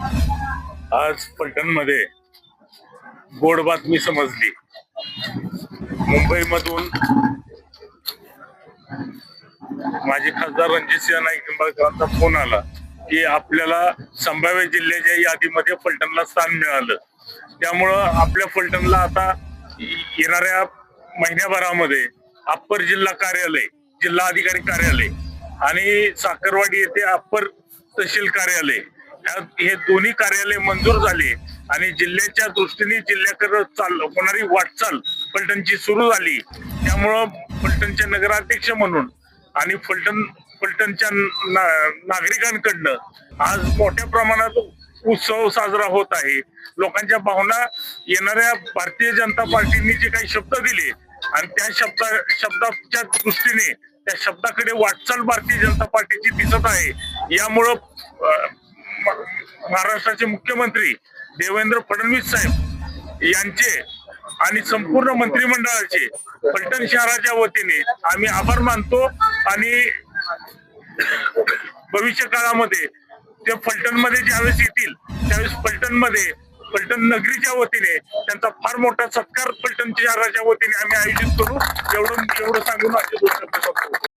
आज पलटणमध्ये गोड बातमी समजली. मुंबईमधून माजी खासदार रणजितसिंह नाईक निंबाळकरांचा फोन आला की आपल्याला संभाव्य जिल्ह्याच्या यादीमध्ये फलटणला स्थान मिळालं. त्यामुळं आपल्या फलटणला आता येणाऱ्या महिन्याभरामध्ये अप्पर जिल्हा कार्यालय जिल्हा अधिकारी कार्यालय आणि साखरवाडी येथे अप्पर तहसील कार्यालय हे दोन्ही कार्यालय मंजूर झाले आणि जिल्ह्याच्या दृष्टीने जिल्ह्याकडे चाल होणारी वाटचाल फलटणची सुरू झाली. त्यामुळं फलटणचे नगराध्यक्ष म्हणून आणि फलटण फलटणच्या ना- नागरिकांकडनं आज मोठ्या प्रमाणात उत्सव साजरा होत आहे. लोकांच्या भावना येणाऱ्या भारतीय जनता पार्टीने जे काही शब्द दिले आणि त्या शब्दा शब्दाच्या दृष्टीने त्या शब्दाकडे वाटचाल भारतीय जनता पार्टीची दिसत आहे. यामुळं महाराष्ट्राचे मुख्यमंत्री देवेंद्र फडणवीस साहेब यांचे आणि संपूर्ण मंत्रिमंडळाचे पलटण शहराच्या वतीने आम्ही आभार मानतो आणि भविष्य काळामध्ये ते फलटणमध्ये ज्यावेळेस येतील त्यावेळेस फलटणमध्ये फलटण नगरीच्या वतीने त्यांचा फार मोठा सत्कार फलटण शहराच्या वतीने आम्ही आयोजित करू. एवढं एवढं सांगून माझे दोन